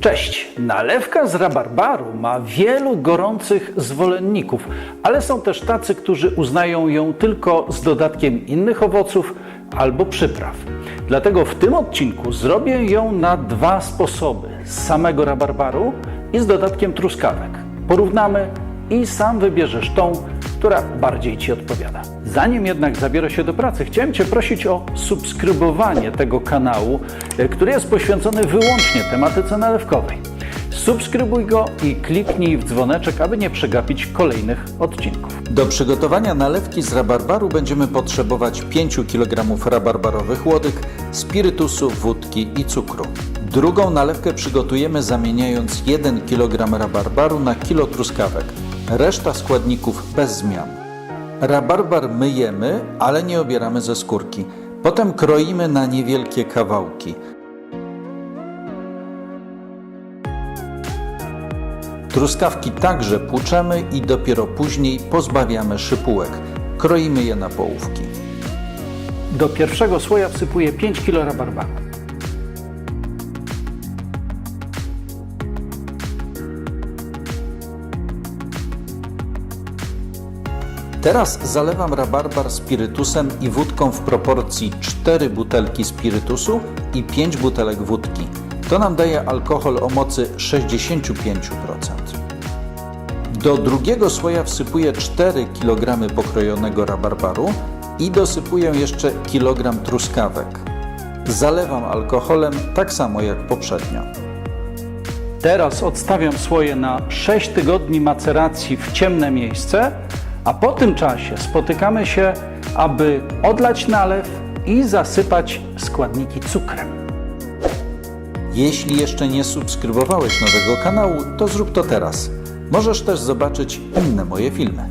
Cześć! Nalewka z rabarbaru ma wielu gorących zwolenników, ale są też tacy, którzy uznają ją tylko z dodatkiem innych owoców albo przypraw. Dlatego w tym odcinku zrobię ją na dwa sposoby: z samego rabarbaru i z dodatkiem truskawek. Porównamy i sam wybierzesz tą, która bardziej Ci odpowiada. Zanim jednak zabiorę się do pracy, chciałem Cię prosić o subskrybowanie tego kanału, e, który jest poświęcony wyłącznie tematyce nalewkowej. Subskrybuj go i kliknij w dzwoneczek, aby nie przegapić kolejnych odcinków. Do przygotowania nalewki z rabarbaru będziemy potrzebować 5 kg rabarbarowych łodyg, spirytusu, wódki i cukru. Drugą nalewkę przygotujemy zamieniając 1 kg rabarbaru na kilo truskawek. Reszta składników bez zmian. Rabarbar myjemy, ale nie obieramy ze skórki. Potem kroimy na niewielkie kawałki. Truskawki także płuczemy i dopiero później pozbawiamy szypułek. Kroimy je na połówki. Do pierwszego słoja wsypuję 5 kg rabarbaru. Teraz zalewam rabarbar spirytusem i wódką w proporcji 4 butelki spirytusu i 5 butelek wódki. To nam daje alkohol o mocy 65%. Do drugiego słoja wsypuję 4 kg pokrojonego rabarbaru i dosypuję jeszcze kilogram truskawek. Zalewam alkoholem tak samo jak poprzednio. Teraz odstawiam słoje na 6 tygodni maceracji w ciemne miejsce, a po tym czasie spotykamy się, aby odlać nalew i zasypać składniki cukrem. Jeśli jeszcze nie subskrybowałeś nowego kanału, to zrób to teraz. Możesz też zobaczyć inne moje filmy.